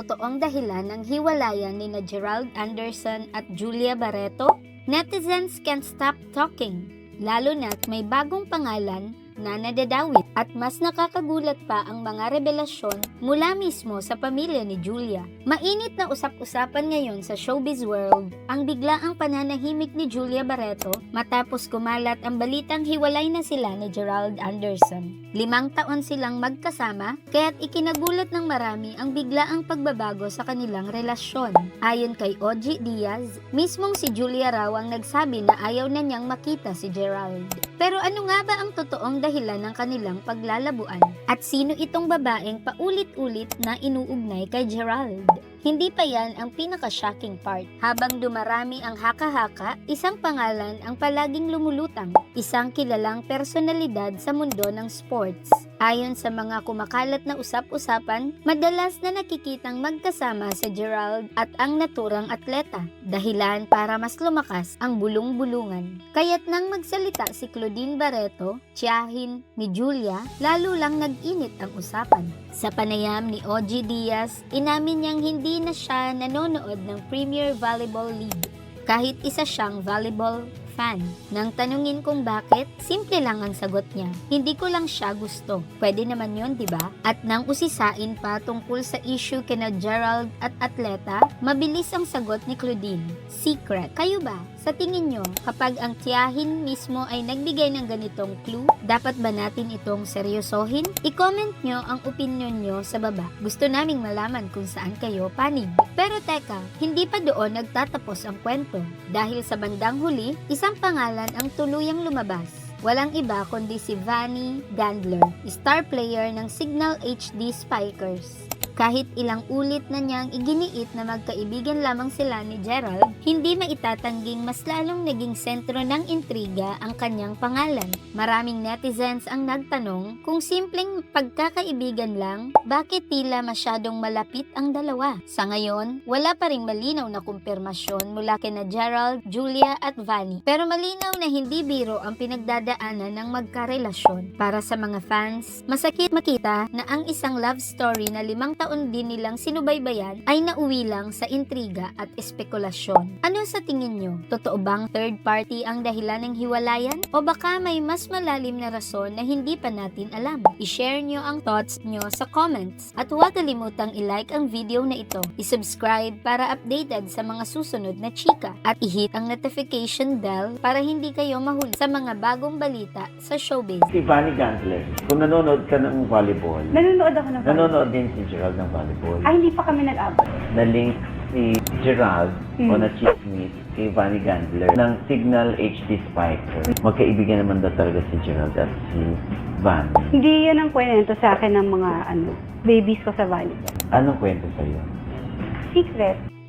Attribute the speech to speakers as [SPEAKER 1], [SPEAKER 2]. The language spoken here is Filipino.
[SPEAKER 1] totoong dahilan ng hiwalayan ni na Gerald Anderson at Julia Barreto? Netizens can't stop talking, lalo na't may bagong pangalan na nadadawit at mas nakakagulat pa ang mga revelasyon mula mismo sa pamilya ni Julia. Mainit na usap-usapan ngayon sa showbiz world ang biglaang pananahimik ni Julia Barreto matapos kumalat ang balitang hiwalay na sila ni Gerald Anderson. Limang taon silang magkasama kaya't ikinagulat ng marami ang biglaang pagbabago sa kanilang relasyon. Ayon kay Oji Diaz, mismong si Julia raw ang nagsabi na ayaw na niyang makita si Gerald. Pero ano nga ba ang totoong dahilan ng kanilang paglalabuan? At sino itong babaeng paulit-ulit na inuugnay kay Gerald? Hindi pa yan ang pinaka-shocking part. Habang dumarami ang haka-haka, isang pangalan ang palaging lumulutang, isang kilalang personalidad sa mundo ng sports. Ayon sa mga kumakalat na usap-usapan, madalas na nakikitang magkasama si Gerald at ang naturang atleta, dahilan para mas lumakas ang bulong-bulungan. Kaya't nang magsalita si Claudine Barreto, tiyahin ni Julia, lalo lang nag-init ang usapan. Sa panayam ni Oji Diaz, inamin niyang hindi na siya nanonood ng Premier Volleyball League kahit isa siyang volleyball fan. Nang tanungin kung bakit, simple lang ang sagot niya. Hindi ko lang siya gusto. Pwede naman yon, di ba? At nang usisain pa tungkol sa issue kina Gerald at Atleta, mabilis ang sagot ni Claudine. Secret. Kayo ba? Sa tingin nyo, kapag ang tiyahin mismo ay nagbigay ng ganitong clue, dapat ba natin itong seryosohin? I-comment nyo ang opinion nyo sa baba. Gusto naming malaman kung saan kayo panig. Pero teka, hindi pa doon nagtatapos ang kwento. Dahil sa bandang huli, isang pangalan ang tuluyang lumabas. Walang iba kundi si Vanny Gandler, star player ng Signal HD Spikers. Kahit ilang ulit na niyang iginiit na magkaibigan lamang sila ni Gerald, hindi maitatangging mas lalong naging sentro ng intriga ang kanyang pangalan. Maraming netizens ang nagtanong kung simpleng pagkakaibigan lang, bakit tila masyadong malapit ang dalawa? Sa ngayon, wala pa ring malinaw na kumpirmasyon mula kina Gerald, Julia at Vanny. Pero malinaw na hindi biro ang pinagdadaanan ng magkarelasyon. Para sa mga fans, masakit makita na ang isang love story na limang taon din nilang sinubaybayan ay nauwi lang sa intriga at espekulasyon. Ano sa tingin nyo? Totoo bang third party ang dahilan ng hiwalayan? O baka may mas malalim na rason na hindi pa natin alam? I-share nyo ang thoughts nyo sa comments at huwag kalimutang i-like ang video na ito. I-subscribe para updated sa mga susunod na chika at i-hit ang notification bell para hindi kayo mahuli sa mga bagong balita sa showbiz.
[SPEAKER 2] Si Vanny Gantler, kung nanonood ka ng volleyball,
[SPEAKER 3] Nanonood ako ng
[SPEAKER 2] nanonood din si Gerald ng volleyball.
[SPEAKER 3] Ay, hindi pa kami nag-abot.
[SPEAKER 2] Na-link si Gerald o
[SPEAKER 3] Hmm.
[SPEAKER 2] na chismis si Vanny Gandler ng Signal HD Spiker. Magkaibigan naman daw talaga si Gerald at si Vanny.
[SPEAKER 3] Hindi yan ang kwento sa akin ng mga ano, babies ko sa volleyball.
[SPEAKER 2] Anong kwento sa'yo?
[SPEAKER 3] Secret.